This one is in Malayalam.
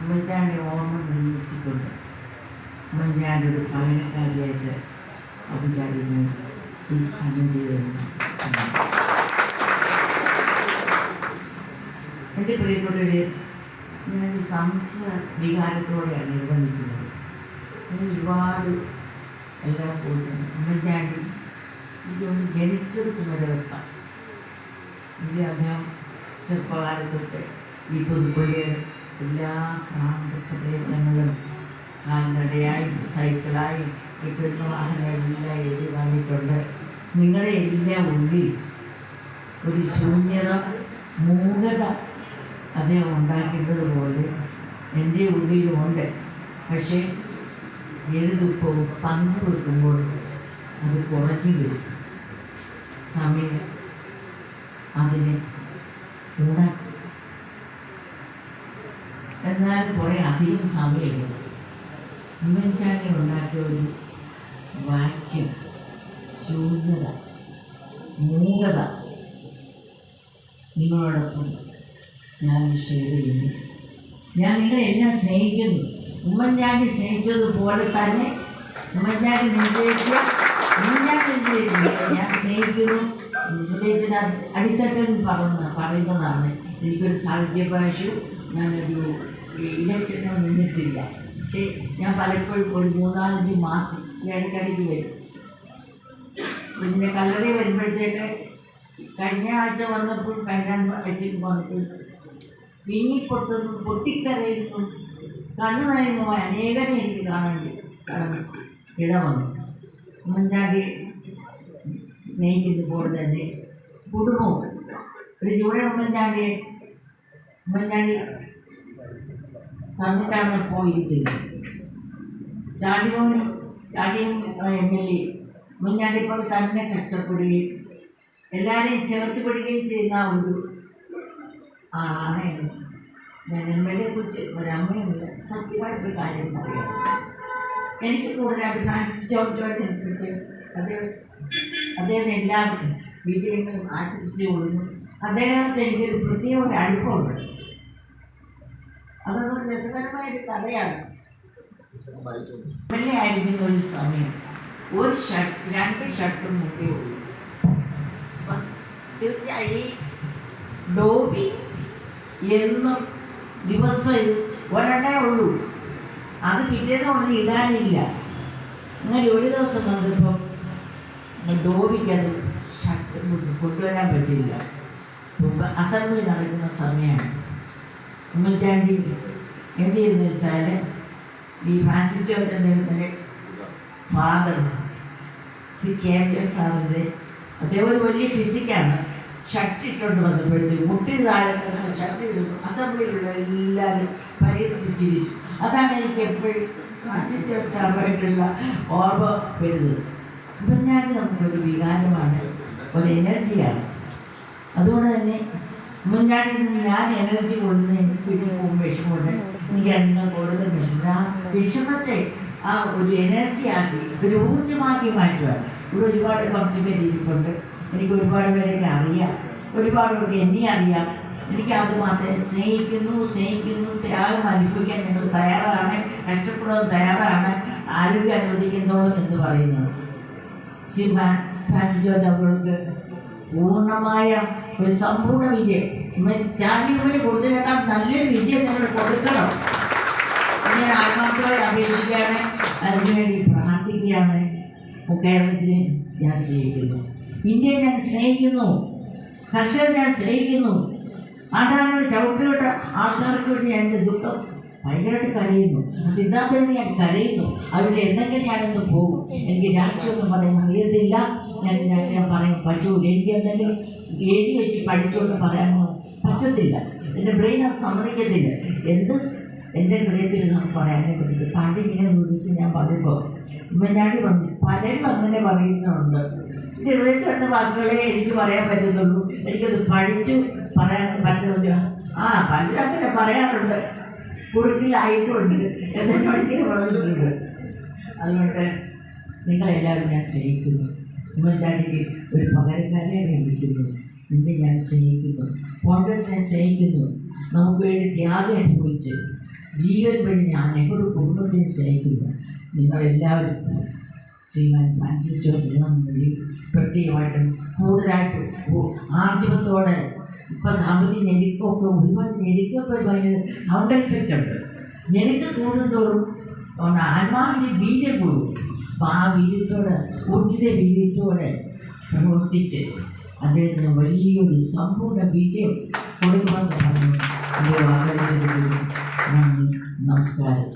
ഉമ്മൻചാണ്ടി ഓർമ്മ നിർമ്മിച്ചിട്ടുണ്ട് ഉമ്മൻചാണ്ടി ഒരു പകരക്കാരിയായിട്ട് ഔപചാരികമായി ഉദ്ഘാടനം ചെയ്തിരുന്നു എന്റെ പ്രിയപ്പെട്ടവരെ ഞാൻ സംസ്കൃത വികാരത്തോടെയാണ് നിർബന്ധിക്കുന്നത് ഞാൻ ഒരുപാട് എല്ലാം പോയിട്ടുണ്ട് ഉമ്മൻചാണ്ടി ഇതൊന്ന് ജനിച്ചത് കുമരവത്താണ് എനിക്ക് അദ്ദേഹം ചെറുപ്പകാലം തൊട്ട് ഈ പുതുപ്പള്ളിയുടെ എല്ലാ ഗ്രാമപ്രദേശങ്ങളും കാൽനടയായി സൈക്കിളായി ഇപ്പോഴത്തെ വാഹനങ്ങളെല്ലാം എഴുതി വന്നിട്ടുണ്ട്. നിങ്ങളുടെ എല്ലാ ഉള്ളിൽ ഒരു ശൂന്യത മൂകത അദ്ദേഹം ഉണ്ടാക്കിയതുപോലെ എന്റെ ഉള്ളിലുമുണ്ട്. പക്ഷേ എഴുതിപ്പോൾ പങ്കുവെക്കുമ്പോൾ അത് കുറഞ്ഞു വരും. സമയം അതിനെ ഉണ്ടാക്കും എന്നാൽ കുറേ അധികം സമയമില്ല ഉമ്മൻചാണ്ടി ഉണ്ടാക്കിയ ഒരു വാക്യം ശൂന്യത മൂകത നിങ്ങളോടൊപ്പം ഞാൻ ഷെയർ ചെയ്യുന്നു. ഞാൻ നിങ്ങളെ എല്ലാം സ്നേഹിക്കുന്നു. ഉമ്മൻചാണ്ടി സ്നേഹിച്ചതുപോലെ തന്നെ ഉമ്മൻചാണ്ടി നിശ്ചയിച്ചില്ല. ഞാൻ സ്നേഹിക്കുന്നു. ഹൃദയത്തിന് അടിത്തട്ടെന്ന് പറയുന്ന പറയുന്നതാണ്. എനിക്കൊരു സാഹിത്യ ഭാഷ ഞാനൊരു ഇലക്ഷനോ നിന്നിട്ടില്ല പക്ഷേ ഞാൻ പലപ്പോഴും ഒരു മൂന്നാലഞ്ച് മാസം ഇടയ്ക്കിടയ്ക്ക് വരും. പിന്നെ കല്ലറി വരുമ്പോഴത്തേക്ക് കഴിഞ്ഞ ആഴ്ച വന്നപ്പോൾ കഴിഞ്ഞ വെച്ചിട്ട് വന്നപ്പോൾ വിങ്ങി പൊട്ടുന്നു പൊട്ടിക്കരയുന്നു കണ്ണു നനയുന്നു അനേകരെ എനിക്ക് കാണേണ്ടി ഇട ഇടവന്നു. ഉമ്മൻചാണ്ടി സ്നേഹിക്കുന്നത് പോലെ തന്നെ കുടുംബവും. ഒരു ജൂടെ ഉമ്മൻചാണ്ടിയെ ഉമ്മൻചാണ്ടി തന്നിട്ടാണ് പോയിരിക്കുന്നത് ചാടിയോ ചാടിയും എം എൽ എ മുന്നാടിപ്പോൾ തന്നെ കഷ്ടപ്പെടുകയും എല്ലാവരെയും ചേർത്ത് പിടിക്കുകയും ചെയ്യുന്ന ഒരു ആളാണ് ഞാൻ എം എൽ എ കുറിച്ച് ഒരമ്മയുണ്ട് സത്യമായിട്ടൊരു കാര്യം പറയാം. എനിക്ക് കൂടുതലായിട്ട് ഫ്രാൻസിസ് ജോർജുമായിട്ട് നേതൃത്വത്തിൽ അദ്ദേഹം അദ്ദേഹം എല്ലാവർക്കും വിജയങ്ങളും ആശംസിച്ചു കൊടുക്കുന്നു അദ്ദേഹത്തെ എനിക്കൊരു പ്രത്യേക ഒരു അടുപ്പമുണ്ട് അതൊന്നും രസകരമായ ഒരു കഥയാണ്. ആയിരിക്കുന്ന ഒരു സമയം ഒരു ഷർട്ട് രണ്ട് ഷർട്ടും മുട്ടേ ഉള്ളൂ. തീർച്ചയായും ഡോബി എന്നും ദിവസം ഒരെണ്ണേ ഉള്ളൂ. അത് പിറ്റേന്ന് ഉടനെ ഇടാനില്ല. അങ്ങനെ ഒരു ദിവസം വന്നപ്പോൾ ഡോബിക്കത് ഷർട്ട് കൊണ്ട് കൊണ്ടുവരാൻ പറ്റില്ല. അസംബ്ലി നടക്കുന്ന സമയമാണ്. ഉമ്മൻചാണ്ടി എന്ത് ചെയ്യുന്നു വെച്ചാൽ ഈ ജോർജ് അദ്ദേഹത്തിന്റെ ഫാദർ സി കെ ജോസ് സാറിന്റെ അദ്ദേഹം ഒരു വലിയ ഫിസിക്കാണ് ഷർട്ട് ഇട്ടുകൊണ്ട് വന്നപ്പോഴത്തേക്ക് മുട്ടിന് താഴെ ഷർട്ട് ഇടുന്നു. അസംബ്ലിയിലുള്ള എല്ലാവരും പരിഹസിച്ചിരിച്ചു അതാണ് എനിക്ക് എപ്പോഴും ഫ്രാൻസിസ് ജോസ് സാറുമായിട്ടുള്ള ഓർമ്മ വരുന്നത്. ഉമ്മൻചാണ്ടി നമുക്കൊരു വികാരമാണ്. ഒരു എനർജിയാണ് അതുകൊണ്ട് തന്നെ ഉമ്മൻചാണ്ടിയിൽ നിന്ന് ഞാൻ എനർജി കൊള്ളുന്ന എനിക്ക് പോകും വിഷമമുണ്ട്. എനിക്ക് അതിന് കൂടുതൽ വിഷമം ആ വിഷമത്തെ ആ ഒരു എനർജിയാക്കി ഒരു ഊർജമാക്കി മാറ്റുകയാണ് ഇവിടെ ഒരുപാട് കുറച്ച് പേര് ഇരിപ്പുണ്ട്. എനിക്ക് ഒരുപാട് പേരെ അറിയാം. ഒരുപാട് പേർക്ക് എന്നെ അറിയാം. എനിക്ക് അത് മാത്രമേ സ്നേഹിക്കുന്നു സ്നേഹിക്കുന്നു ത്യാഗം അനുഭവിക്കാൻ നിങ്ങൾ തയ്യാറാണ് കഷ്ടപ്പെടാൻ തയ്യാറാണ് ആരോഗ്യം അനുവദിക്കുന്നോളും എന്ന് പറയുന്നത്. ശ്രീമാൻ ഫ്രാൻസിസ് ജോർജ് അവർക്ക് പൂർണമായ ഒരു സമ്പൂർണ വിജയം. ചാണ്ടിയവര് കൊടുത്തതിനേക്കാൾ നല്ലൊരു വിജയം നിങ്ങൾ കൊടുക്കണം. ഞാൻ ആത്മാർത്ഥമായി അപേക്ഷിക്കുകയാണ്. അതിനുവേണ്ടി പ്രാർത്ഥിക്കുകയാണ്. കേരളത്തിനെ ഞാൻ സ്നേഹിക്കുന്നു. ഇന്ത്യയെ ഞാൻ സ്നേഹിക്കുന്നു. കർഷകരെ ഞാൻ സ്നേഹിക്കുന്നു. ആധാരങ്ങളുടെ ചവിട്ടിലോട്ട് ആൾക്കാർക്ക് വേണ്ടി ഞാൻ എന്റെ ദുഃഖം ഭയങ്കരമായിട്ട് കരയുന്നു. സിദ്ധാന്തത്തിന് ഞാൻ കരയുന്നു. അവരുടെ എന്തെങ്കിലും ഞാനൊന്ന് പോകും? എനിക്ക് രാഷ്ട്രീയമൊന്നും പറയാൻ അറിയത്തില്ല. ഞാൻ ഞാൻ പറയാൻ പറ്റൂല. എനിക്ക് എന്തെങ്കിലും എഴുതി വെച്ച് പഠിച്ചുകൊണ്ട് പറയാനോ പറ്റത്തില്ല. എന്റെ ബ്രെയിൻ അത് സമ്മതിക്കത്തില്ല. എന്ത്? എന്റെ ഹൃദയത്തിൽ നമുക്ക് പറയാനേ പറ്റില്ല പണ്ട് ഇങ്ങനെ വിളിച്ച് ഞാൻ പറയുമ്പോൾ ഉമ്മൻചാണ്ടി പറഞ്ഞു പലരും അങ്ങനെ പറയുന്നുണ്ട്. എന്റെ ഹൃദയത്തിൽ വന്ന വാക്കുകളെ എനിക്ക് പറയാൻ പറ്റുന്നുള്ളൂ എനിക്കത് പഠിച്ചു പറയാൻ പറ്റുന്നില്ല ആ പലരും അങ്ങനെ പറയാറുണ്ട്. കുടുക്കിലായിട്ടുണ്ട് എന്നോട് ഇങ്ങനെ പറഞ്ഞിട്ടുണ്ട്. അതുകൊണ്ട് നിങ്ങളെല്ലാവരും ഞാൻ സ്നേഹിക്കുന്നു. ഉമ്മൻചാണ്ടിക്ക് ഒരു പകരക്കാരെ നിയമിക്കുന്നു നിന്നെ ഞാൻ സ്നേഹിക്കുന്നു. കോൺഗ്രസിനെ സ്നേഹിക്കുന്നു. നമുക്ക് വേണ്ടി ത്യാഗം അനുഭവിച്ച് ജീവൻ വഴി ഞാൻ നെഹ്റു കുടുംബത്തിന് സ്നേഹിക്കുന്നു. നിങ്ങളെല്ലാവരും ശ്രീമാൻ ഫ്രാൻസിസ് ജോർജ് പ്രത്യേകമായിട്ടും കൂടുതലായിട്ട് ആർജവത്തോടെ ഇപ്പം സാമ്പത്തിക ഞെരുക്കമൊക്കെ ഒരുപാട് ഞെരുക്കൊക്കെ ഭയങ്കര കൗണ്ടർ എഫക്റ്റ് ഉണ്ട്. ഞെരുക്ക് കൂടുന്നതോറും ആത്മാവിന്റെ ബീജം കൂടും. ആ വീര്യത്തോടെ ഊർജിത വീര്യത്തോടെ പ്രവർത്തിച്ച് അദ്ദേഹത്തിന് വലിയൊരു സമ്പൂർണ വിജയം കൊടുക്കുമെന്ന് പറഞ്ഞു അദ്ദേഹം ആഗ്രഹിച്ചിരിക്കുന്നു നന്ദി നമസ്കാരം